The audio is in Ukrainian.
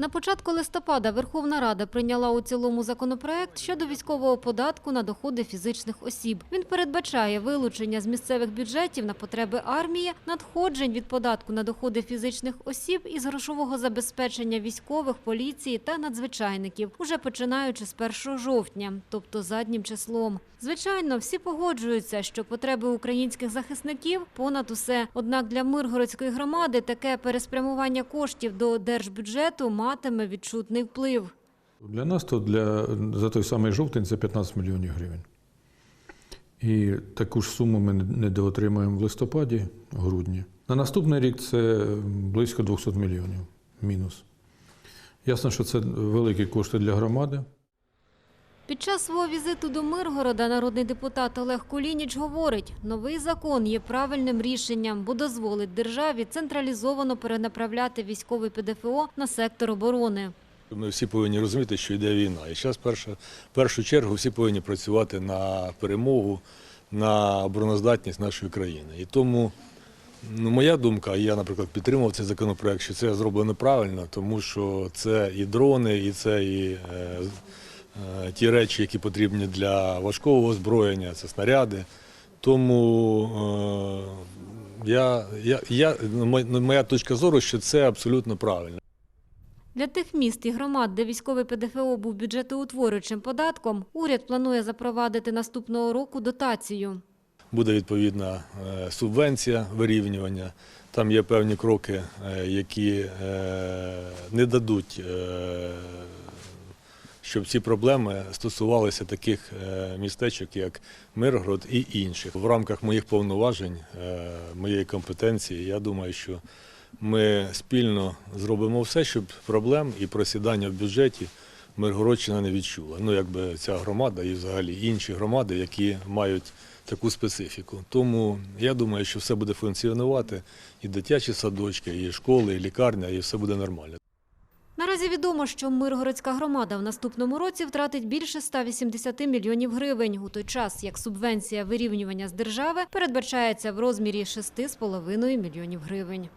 На початку листопада Верховна Рада прийняла у цілому законопроект щодо військового податку на доходи фізичних осіб. Він передбачає вилучення з місцевих бюджетів на потреби армії, надходжень від податку на доходи фізичних осіб із грошового забезпечення військових, поліції та надзвичайників, уже починаючи з 1 жовтня, тобто заднім числом. Звичайно, всі погоджуються, що потреби українських захисників понад усе. Однак для Миргородської громади таке переспрямування коштів до держбюджету матиме відчутний вплив. Для нас то для, за той самий жовтень це 15 мільйонів гривень. І таку ж суму ми недоотримаємо в листопаді, грудні. На наступний рік це близько 200 мільйонів мінус. Ясно, що це великі кошти для громади. Під час свого візиту до Миргорода народний депутат Олег Кулініч говорить, новий закон є правильним рішенням, бо дозволить державі централізовано перенаправляти військовий ПДФО на сектор оборони. Ми всі повинні розуміти, що йде війна. І зараз перша, в першу чергу всі повинні працювати на перемогу, на обороноздатність нашої країни. І тому ну, моя думка, і я, наприклад, підтримав цей законопроект, що це зроблено правильно, тому що це і дрони, і це і е, ті речі, які потрібні для важкого озброєння, це снаряди. Тому е, я, я, я, ну, моя- моя точка зору, що це абсолютно правильно. Для тих міст і громад, де військовий ПДФО був бюджетоутворюючим податком, уряд планує запровадити наступного року дотацію. буде відповідна е, субвенція вирівнювання. Там є певні кроки, е, які е, не дадуть, е, щоб ці проблеми стосувалися таких е, містечок, як Миргород і інших. В рамках моїх повноважень, е, моєї компетенції, я думаю, що ми спільно зробимо все, щоб проблем і просідання в бюджеті Миргородщина не відчула. Ну, якби ця громада і взагалі інші громади, які мають таку специфіку. Тому я думаю, що все буде функціонувати і дитячі садочки, і школи, і лікарня, і все буде нормально. Наразі відомо, що Миргородська громада в наступному році втратить більше 180 мільйонів гривень, у той час як субвенція вирівнювання з держави передбачається в розмірі 6,5 мільйонів гривень.